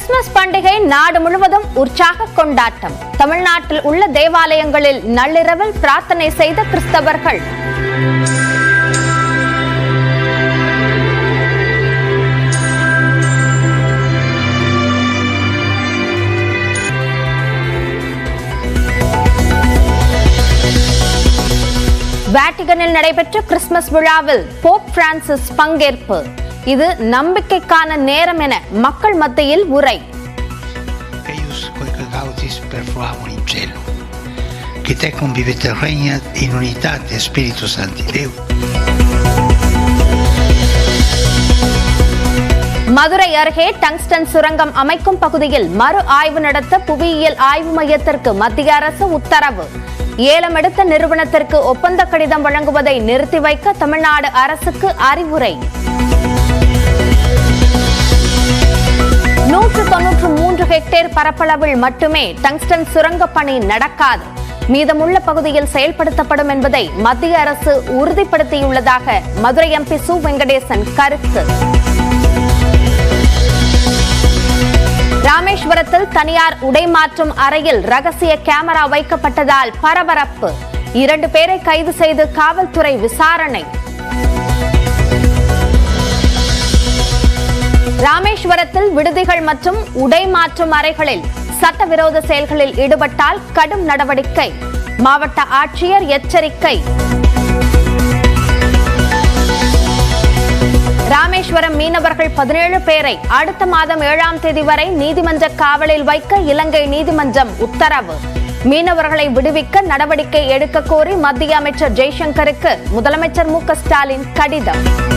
Christmas பண்டிகை நாடு முழுவதும் உற்சாக கொண்டாட்டம். தமிழ்நாட்டில் உள்ள தேவாலயங்களில் நள்ளிரவில் பிரார்த்தனை செய்த கிறிஸ்தவர்கள். வேட்டிகனில் நடைபெற்ற கிறிஸ்துமஸ் விழாவில் போப் பிரான்சிஸ் பங்கேற்பு. இது நம்பிக்கைக்கான நேரம் என மக்கள் மத்தியில் உரை. Che te convivete regna in Deo. Madurai அருகே டங்ஸ்டன் சுரங்கம் அமைக்கும் பகுதியில் மறு ஆய்வு நடத்த புவியியல் ஆய்வு மையத்திற்கு மத்திய அரசு உத்தரவு. ஏலம் எடுத்த நிறுவனத்திற்கு ஒப்பந்த கடிதம் வழங்குவதை நிறுத்தி வைக்க தமிழ்நாடு அரசுக்கு அறிவுரை. நூற்று தொன்னூற்று மூன்று ஹெக்டேர் பரப்பளவில் மட்டுமே டங்ஸ்டன் சுரங்கப் பணி நடக்காது. மீதமுள்ள பகுதியில் செயல்படுத்தப்படும் என்பதை மத்திய அரசு உறுதிப்படுத்தியுள்ளதாக மதுரை எம்பி சு வெங்கடேசன் கருத்து. ராமேஸ்வரத்தில் தனியார் உடை மாற்றும் அறையில் ரகசிய கேமரா வைக்கப்பட்டதால் பரபரப்பு. இரண்டு பேரை கைது செய்து காவல்துறை விசாரணை. ராமேஸ்வரத்தில் விடுதிகள் மற்றும் உடை மாற்றும் அறைகளில் சட்டவிரோத செயல்களில் ஈடுபட்டால் கடும் நடவடிக்கை. மாவட்ட ஆட்சியர் எச்சரிக்கை. ராமேஸ்வரம் மீனவர்கள் பதினேழு பேரை அடுத்த மாதம் ஏழாம் தேதி வரை நீதிமன்ற காவலில் வைக்க இலங்கை நீதிமன்றம் உத்தரவு. மீனவர்களை விடுவிக்க நடவடிக்கை எடுக்க கோரி மத்திய அமைச்சர் ஜெய்சங்கருக்கு முதலமைச்சர் மு ஸ்டாலின் கடிதம்.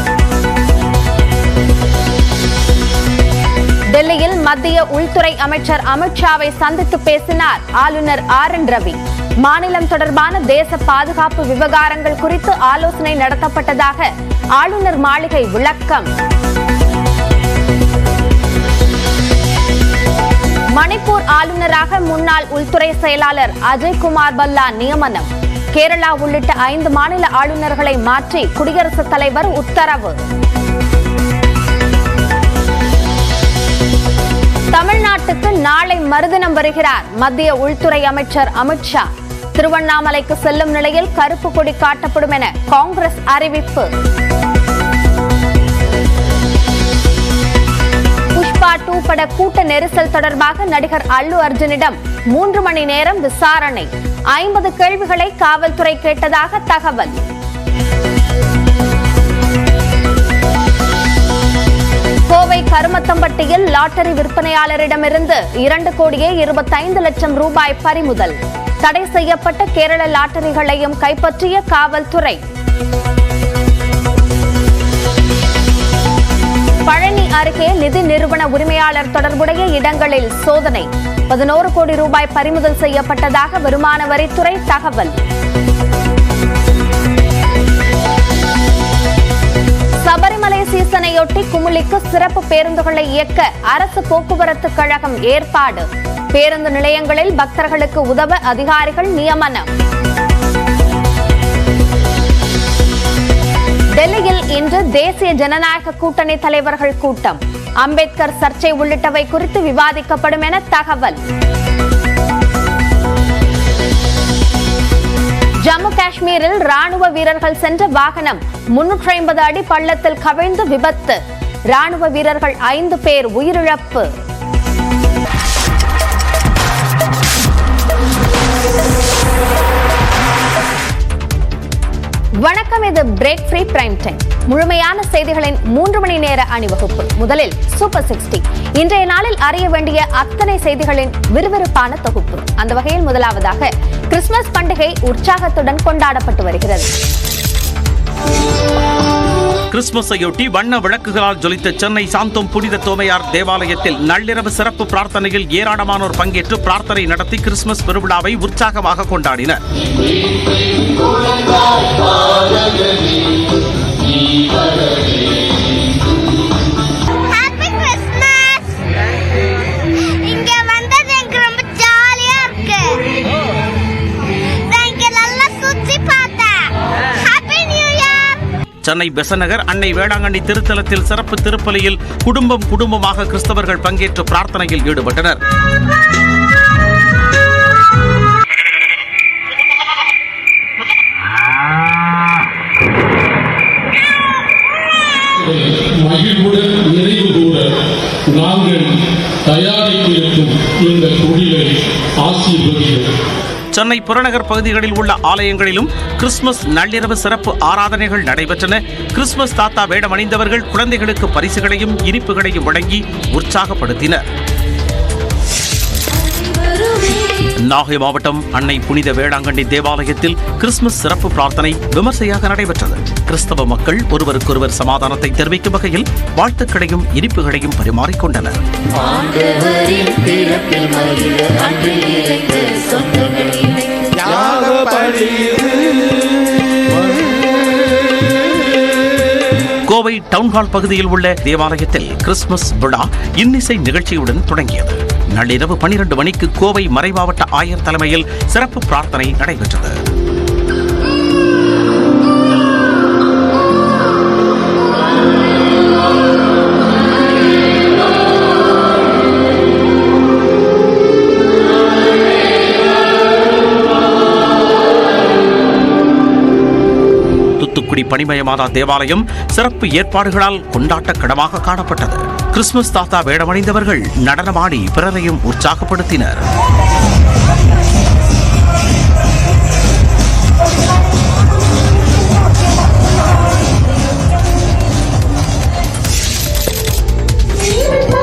டெல்லியில் மத்திய உள்துறை அமைச்சர் அமித்ஷாவை சந்தித்து பேசினார் ஆளுநர் ஆர் என் ரவி. மாநிலம் தொடர்பான தேச பாதுகாப்பு விவகாரங்கள் குறித்து ஆலோசனை நடத்தப்பட்டதாக ஆளுநர் மாளிகை விளக்கம். மணிப்பூர் ஆளுநராக முன்னாள் உள்துறை செயலாளர் அஜய்குமார் பல்லா நியமனம். கேரளா உள்ளிட்ட ஐந்து மாநில ஆளுநர்களை மாற்றி குடியரசுத் தலைவர் உத்தரவு. தமிழ்நாட்டுக்கு நாளை மறுதினம் வருகிறார். மத்திய உள்துறை அமைச்சர் அமித்ஷா திருவண்ணாமலைக்கு செல்லும் நிலையில் கருப்பு கொடி காட்டப்படும் என காங்கிரஸ் அறிவிப்பு. புஷ்பா டூ பட கூட்ட நெரிசல் தொடர்பாக நடிகர் அல்லு அர்ஜுனிடம் மூன்று மணி நேரம் விசாரணை. ஐம்பது கேள்விகளை காவல்துறை கேட்டதாக தகவல். கோவை கருமத்தம்பட்டியில் லாட்டரி விற்பனையாளரிடமிருந்து இரண்டு கோடியே இருபத்தைந்து லட்சம் ரூபாய் பறிமுதல். தடை செய்யப்பட்ட கேரள லாட்டரிகளையும் கைப்பற்றிய காவல்துறை. பழனி அருகே நிதி நிறுவன உரிமையாளர் தொடர்புடைய இடங்களில் சோதனை. பதினோரு கோடி ரூபாய் பறிமுதல் செய்யப்பட்டதாக வருமான வரித்துறை தகவல். சபரிமலை சீசனையொட்டி குமுளிக்கு சிறப்பு பேருந்துகளை இயக்க அரசு போக்குவரத்து கழகம் ஏற்பாடு. பேருந்து நிலையங்களில் பக்தர்களுக்கு உதவ அதிகாரிகள் நியமனம். டெல்லியில் இன்று தேசிய ஜனநாயக கூட்டணி தலைவர்கள் கூட்டம். அம்பேத்கர் சர்ச்சை உள்ளிட்டவை குறித்து விவாதிக்கப்படும் என தகவல். ஜம்மு காஷ்மீரில் ராணுவ வீரர்கள் சென்ற வாகனம் முன்னூற்றி ஐம்பது அடி பள்ளத்தில் கவிழ்ந்து விபத்து. ராணுவ வீரர்கள் ஐந்து பேர் உயிரிழப்பு. வணக்கம் இது பிரேக் ஃப்ரீ பிரைம் டைம் முழுமையான செய்திகளின் மூன்று மணி நேர அணிவகுப்பு. முதலில் சூப்பர் சிக்ஸ்டி இன்றைய நாளில் அறிய வேண்டிய அத்தனை செய்திகளின் விறுவிறுப்பான தொகுப்பு. அந்த வகையில் முதலாவதாக கிறிஸ்துமஸ் பண்டிகை உற்சாகத்துடன் கொண்டாடப்பட்டு வருகிறது. கிறிஸ்துமஸையொட்டி வண்ண விளக்குகளால் ஜொலித்த சென்னை சாந்தோம் புனித தோமையார் தேவாலயத்தில் நள்ளிரவு சிறப்பு பிரார்த்தனையில் ஏராளமானோர் பங்கேற்று பிரார்த்தனை நடத்தி கிறிஸ்துமஸ் பெருவிழாவை உற்சாகமாக கொண்டாடினர். சென்னை பெசநகர் அன்னை வேளாங்கண்ணி திருத்தலத்தில் சிறப்பு திருப்பலியில் குடும்பம் குடும்பமாக கிறிஸ்தவர்கள் பங்கேற்று பிரார்த்தனையில் ஈடுபட்டனர். மகிழ்வுடன் நிறைவு கூட நாங்கள் தயாரித்திருக்கும் இந்த தொழிலை ஆசீர்வதிகள் சென்னை புறநகர் பகுதிகளில் உள்ள ஆலயங்களிலும் கிறிஸ்துமஸ் நள்ளிரவு சிறப்பு ஆராதனைகள் நடைபெற்றன. கிறிஸ்துமஸ் தாத்தா வேடமணிந்தவர்கள் குழந்தைகளுக்கு பரிசுகளையும் இனிப்புகளையும் வழங்கி உற்சாகப்படுத்தினர். நாகை மாவட்டம் அன்னை புனித வேளாங்கண்ணி தேவாலயத்தில் கிறிஸ்துமஸ் சிறப்பு பிரார்த்தனை விமர்சையாக நடைபெற்றது. கிறிஸ்தவ மக்கள் ஒருவருக்கொருவர் சமாதானத்தை தெரிவிக்கும் வகையில் வாழ்த்துக்களையும் இனிப்புகளையும் பரிமாறிக்கொண்டனர். கோவை டவுன்ஹால் பகுதியில் உள்ள தேவாலயத்தில் கிறிஸ்துமஸ் விழா இன்னிசை நிகழ்ச்சியுடன் தொடங்கியது. நள்ளிரவு பனிரெண்டு மணிக்கு கோவை மறைமாவட்ட ஆயர் தலைமையில் சிறப்பு பிரார்த்தனை நடைபெற்றது. தூத்துக்குடி பனிமயமாதா தேவாலயம் சிறப்பு ஏற்பாடுகளால் கொண்டாட்டக்கடமாக காணப்பட்டது. கிறிஸ்துமஸ் தாத்தா வேடமணிந்தவர்கள் நடனமாடி பிறரையும் உற்சாகப்படுத்தினர்.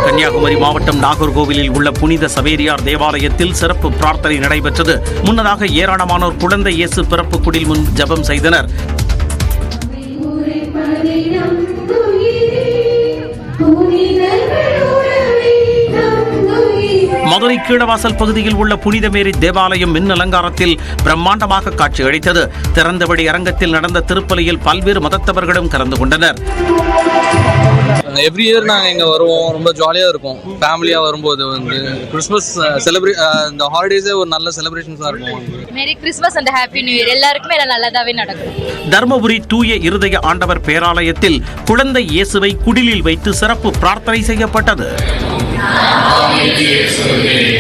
கன்னியாகுமரி மாவட்டம் நாகர்கோவிலில் உள்ள புனித சவேரியார் தேவாலயத்தில் சிறப்பு பிரார்த்தனை நடைபெற்றது. முன்னதாக ஏராளமானோர் குழந்தை இயேசு பிறப்பு குடில் முன் ஜெபம் செய்தனர். மதுரை கீழவாசல் பகுதியில் உள்ள புனித மேரி தேவாலயம் மின் அலங்காரத்தில் பிரம்மாண்டமாக காட்சியளித்தது திறந்தவெளி அரங்கத்தில் நடந்த திருப்பலியில் பல்வேறு மதத்தவர்களும் கலந்து கொண்டனர். எவ்ரி இயர் நாங்கள் இங்கே வருவோம். ரொம்ப ஜாலியாக இருக்கும். ஃபேமிலியாக வரும்போது வந்து கிறிஸ்மஸ் செலிப்ரே இந்த ஹாலிடேஸே ஒரு நல்ல செலிப்ரேஷன்ஸாக இருக்கும். Merry Christmas and happy new year எல்லாருக்குமே எல்லாம் நல்லதாவே நடக்கும். தர்மபுரி தூய இருதய ஆண்டவர் பேராலயத்தில் குழந்தை இயேசுவை குடிலில் வைத்து சிறப்பு பிரார்த்தனை செய்யப்பட்டது. நான் ஆவியிலேயே சொல்கிறேன்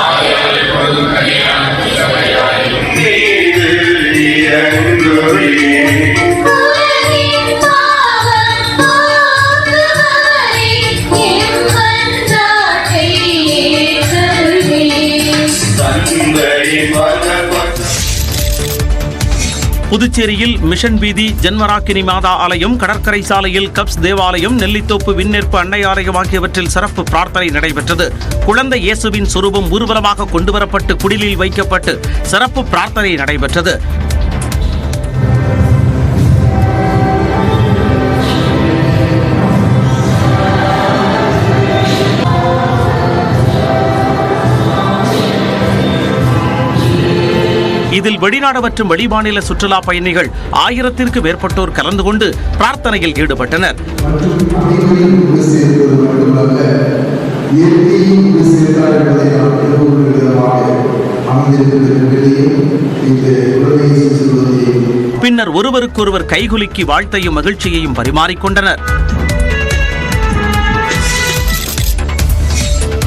ஆகையால் எப்பொழுதும் கனியாக புதுச்சேரியில் மிஷன் வீதி ஜென்மராக்கினி மாதா ஆலயம் கடற்கரை சாலையில் கப்ஸ் தேவாலயம் நெல்லித்தோப்பு விண்ணேற்பு அன்னை ஆலயம் ஆகியவற்றில் சிறப்பு பிரார்த்தனை நடைபெற்றது. குழந்தை இயேசுவின் சுரூபம் ஊர்வலமாக கொண்டுவரப்பட்டு குடிலில் வைக்கப்பட்டு சிறப்பு பிரார்த்தனை நடைபெற்றது. இதில் வெளிநாடு மற்றும் வெளிமாநில சுற்றுலா பயணிகள் ஆயிரத்திற்கு மேற்பட்டோர் கலந்து கொண்டு பிரார்த்தனையில் ஈடுபட்டனர். பின்னர் ஒருவருக்கொருவர் கைகுலுக்கி வாழ்த்தையும் மகிழ்ச்சியையும் பரிமாறிக்கொண்டனர்.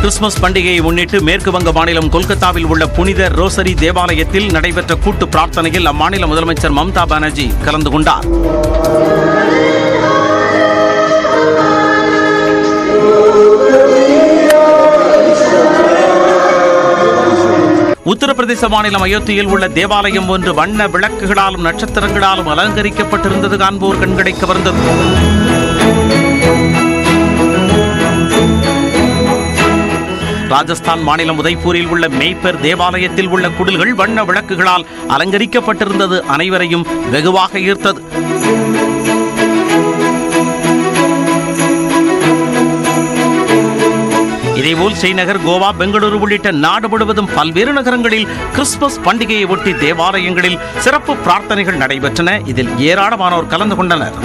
கிறிஸ்துமஸ் பண்டிகையை முன்னிட்டு மேற்கு வங்க மாநிலம் கொல்கத்தாவில் உள்ள புனித ரோசரி தேவாலயத்தில் நடைபெற்ற கூட்டு பிரார்த்தனையில் அம்மாநில முதலமைச்சர் மம்தா பானர்ஜி கலந்து கொண்டார். உத்தரப்பிரதேச மாநிலம் அயோத்தியில் உள்ள தேவாலயம் ஒன்று வண்ண விளக்குகளாலும் நட்சத்திரங்களாலும் அலங்கரிக்கப்பட்டிருந்தது. காண்போர் கண்களை கவர்ந்தது. ராஜஸ்தான் மாநிலம் உதய்பூரில் உள்ள மெய்ப்பர் தேவாலயத்தில் உள்ள குடில்கள் வண்ண விளக்குகளால் அலங்கரிக்கப்பட்டிருந்தது அனைவரையும் வெகுவாக ஈர்த்தது. இதேபோல் ஸ்ரீநகர் கோவா பெங்களூரு உள்ளிட்ட நாடு முழுவதும் பல்வேறு நகரங்களில் கிறிஸ்துமஸ் பண்டிகையை ஒட்டி தேவாலயங்களில் சிறப்பு பிரார்த்தனைகள் நடைபெற்றன. இதில் ஏராளமானோர் கலந்து கொண்டனர்.